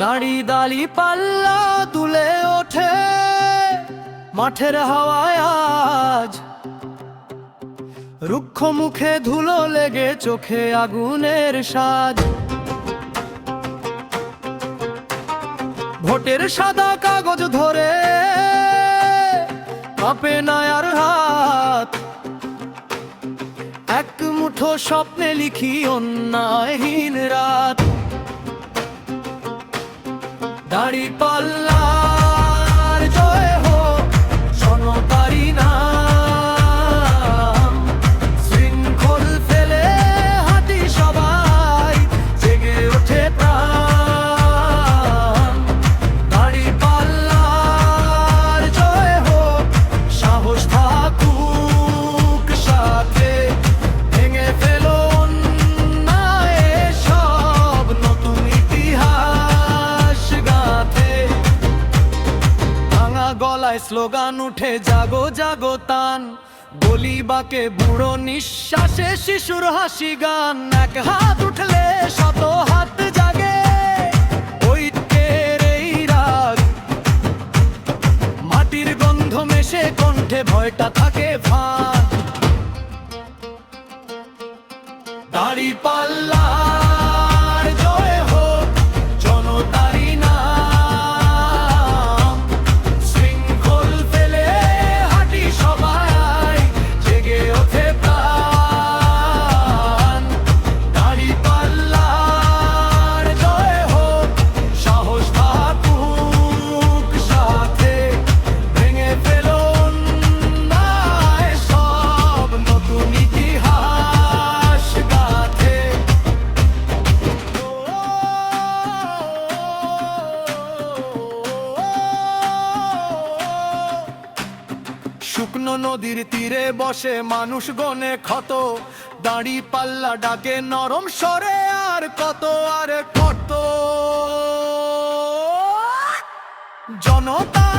দাড়ি দালি পাল্লা তুলে ওঠে মাঠের হাওয়ায় আজ। রুক্ষ মুখে ধুলো লেগে চোখে আগুনের সাজ। ভোটের সাদা কাগজ ধরে কাঁপে নায়ার হাত। এক মুঠো স্বপ্নে লিখি অন্যায়হীন রাত। দাড়ি পাল্লার গলায় স্লোগান উঠে, জাগো জাগো তান। বলি বাকে বুড়ো নিঃশ্বাসে শিশুর হাসি গান। এক হাত উঠলে শত হাত জাগে ঐক্যের এই রাগ। মাটির গন্ধ মেশে কণ্ঠে ভয়টা থাকে ফাঁক দাড়ি পাল্লার শুকনো নদীর তীরে বসে মানুষ গনে ক্ষত। দাড়ি পাল্লা ডাকে নরম সরে আর কত আর কত। জনতার